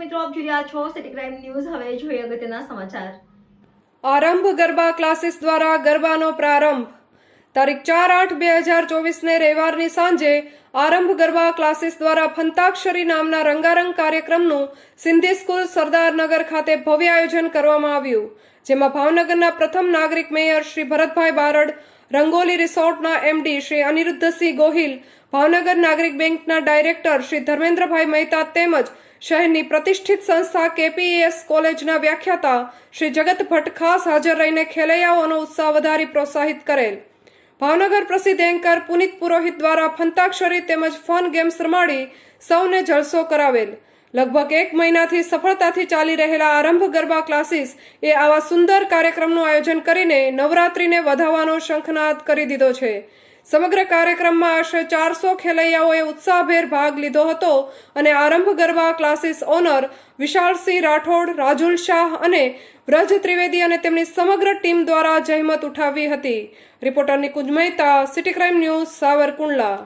મિત્રો, આપ જોઈ રહ્યા છો સિટી ક્રાઇમ ન્યૂઝ હવે જોઈએ અગત્યના સમાચાર. આરંભ ગરબા ક્લાસીસ દ્વારા ગરબાનો પ્રારંભ. તારીખ ચાર આઠ બે હજાર ચોવીસને રવિવારની સાંજે આરંભ ગરબા ક્લાસીસ દ્વારા ફંતાક્ષરી નામના રંગારંગ કાર્યક્રમનું સિંધી સ્કૂલ સરદારનગર ખાતે ભવ્ય આયોજન કરવામાં આવ્યું, જેમાં ભાવનગરના પ્રથમ નાગરિક મેયર શ્રી ભરતભાઈ બારડ રંગોલી રિસોર્ટના એમડી શ્રી અનિરુદ્ધસિંહ ગોહિલ, ભાવનગર નાગરિક બેંકના ડાયરેક્ટર શ્રી ધર્મેન્દ્રભાઈ મહેતા તેમજ શહેરની પ્રતિષ્ઠિત સંસ્થા કેપીએસ કોલેજના વ્યાખ્યાતા શ્રી જગત ભટ્ટ ખાસ હાજર રહીને ખેલૈયાઓનો ઉત્સાહ વધારી પ્રોત્સાહિત કરેલ. ભાવનગર પ્રસિદ્ધ એન્કર પુનિત પુરોહિત દ્વારા ફંતાક્ષરી તેમજ ફન ગેમ્સ રમાડી સૌને જલસો કરાવેલ. લગભગ એક મહિનાથી સફળતાથી ચાલી રહેલા આરંભ ગરબા ક્લાસીસ એ આવા સુંદર કાર્યક્રમનું આયોજન કરીને નવરાત્રિને વધાવવાનો શંખનાદ કરી દીધો છે. સમગ્ર કાર્યક્રમમાં આશરે ચારસો ખેલૈયાઓએ ઉત્સાહભેર ભાગ લીધો હતો અને આરંભ ગરબા ક્લાસીસ ઓનર વિશાલસિંહ રાઠોડ, રાજુલ શાહ અને વ્રજ ત્રિવેદી અને તેમની સમગ્ર ટીમ દ્વારા જહેમત ઉઠાવી હતી. Reporter Nikunj Mehta, city crime news, Savarkundla.